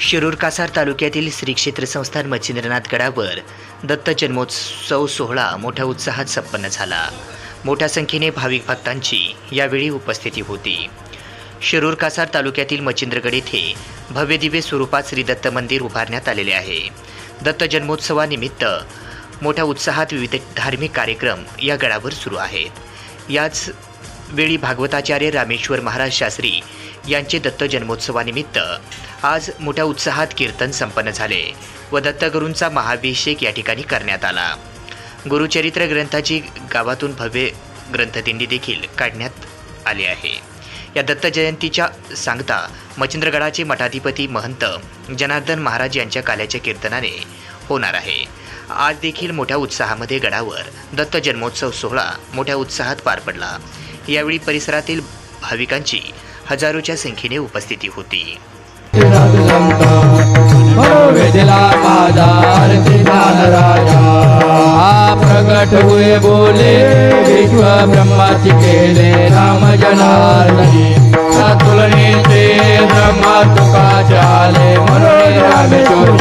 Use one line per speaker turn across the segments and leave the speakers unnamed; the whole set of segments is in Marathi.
शिरूर कासार तालुक्यातील श्री क्षेत्र संस्थान मच्छिंद्रनाथ गडावर दत्त जन्मोत्सव सोहळा मोठ्या उत्साहात संपन्न झाला. मोठ्या संख्येने भाविक भक्तांची यावेळी उपस्थिती होती. शिरूर कासार तालुक्यातील मच्छिंद्रगड येथे भव्य दिव्य स्वरूपात श्री दत्त मंदिर उभारण्यात आलेले आहे. दत्त जन्मोत्सवानिमित्त मोठ्या उत्साहात विविध धार्मिक कार्यक्रम या गडावर सुरू आहेत. याच वेळी भागवताचार्य रामेश्वर महाराज शास्त्री यांचे दत्त जन्मोत्सवानिमित्त आज मोठ्या उत्साहात कीर्तन संपन्न झाले व दत्तगुरूंचा महाभिषेक या ठिकाणी करण्यात आला. गुरुचरित्र ग्रंथाची गावातून भव्य ग्रंथदिंडी देखील काढण्यात आली आहे. या दत्तजयंतीच्या सांगता मच्छिंद्रगडाचे मठाधिपती महंत जनार्दन महाराज यांच्या काल्याच्या कीर्तनाने होणार आहे. आज देखील मोठ्या उत्साहामध्ये गडावर दत्त जन्मोत्सव सोहळा मोठ्या उत्साहात पार पडला. यावेळी परिसरातील भाविकांची हजारोच्या संख्येने उपस्थिती होती.
वेदिला माझा आरती राजा प्रगट हुए बोले विश्व ब्रह्माची केले राम जनार्दनी त्या तुलनेचे ब्रह्मा तुका चाले म्हणून रामेश्वरी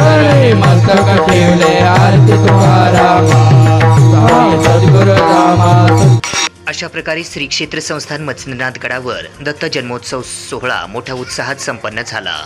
करे मस्तक ठेवले आरती
अशा प्रकारे श्री क्षेत्र संस्थान मत्स्यनाथ गडावर दत्त जन्मोत्सव सोहळा मोठ्या उत्साहात संपन्न झाला.